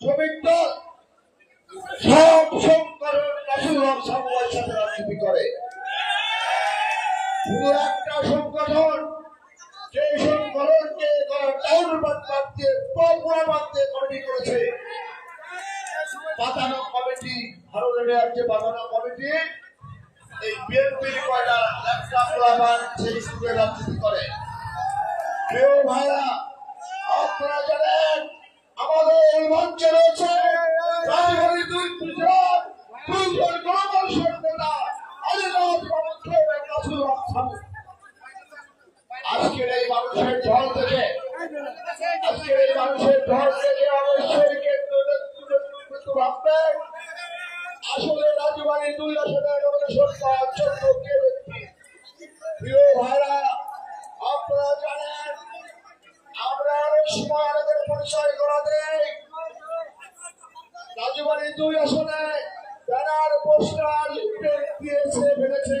শ্রমিক দল সব সংগঠন রাসুল্লাহ সামুয়ের সাথে রাজনীতি করে। শুধু একটা সংগঠন যে সংগঠনকে টাউন বাদ দিয়ে পপুরা বাদ দিয়ে কমিটি করেছে। পাতানো কমিটি, ভারতের রাজ্যে পাতানো কমিটি, এই বিএনপির কয়টা ল্যাপটপ লাগান সেই স্কুলে রাজনীতি করে। প্রিয় ভাইরা, আপনারা জানেন, আমাদের আজকের এই মানুষের ঢল থেকে আজকের এই মানুষের ঢল থেকে অবশ্যই কেন্দ্র আসলে রাজবাড়ি দুই আসনের নমিনেশন পাওয়ার জন্য কে ব্যক্তি? প্রিয় ভাইরা, আপনারা জানেন, আমরা অনেক সময় আমাদের পরিচয় করা দেই। রাজবাড়ি দুই আসনে ব্যানার পোস্টার দিয়েছে, ফেলেছে।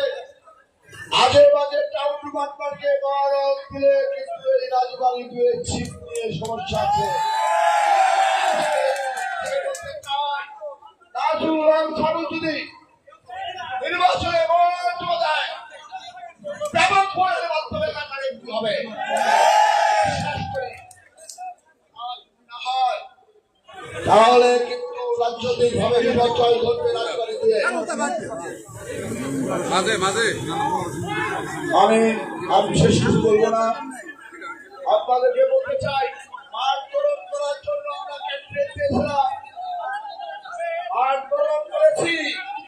আজে বাজে টাউন বাটপাটকে গরম দিলে কিন্তু এই রাজবাড়ি দুয়ে ছিপ নিয়ে সমস্যা আছে। নির্বাচনে মনোনয়ন দেয় ব্যাপক ভোটের মাধ্যমে কাটারে হবে। তাহলে কিন্তু রাজনৈতিক ভাবে বিপর্যয় ঘটবে রাজবাড়ি দিয়ে আমি আর বিশেষ কিছু বলব না। আপনাদেরকে বলতে চাই মাঠ করার জন্য আমরা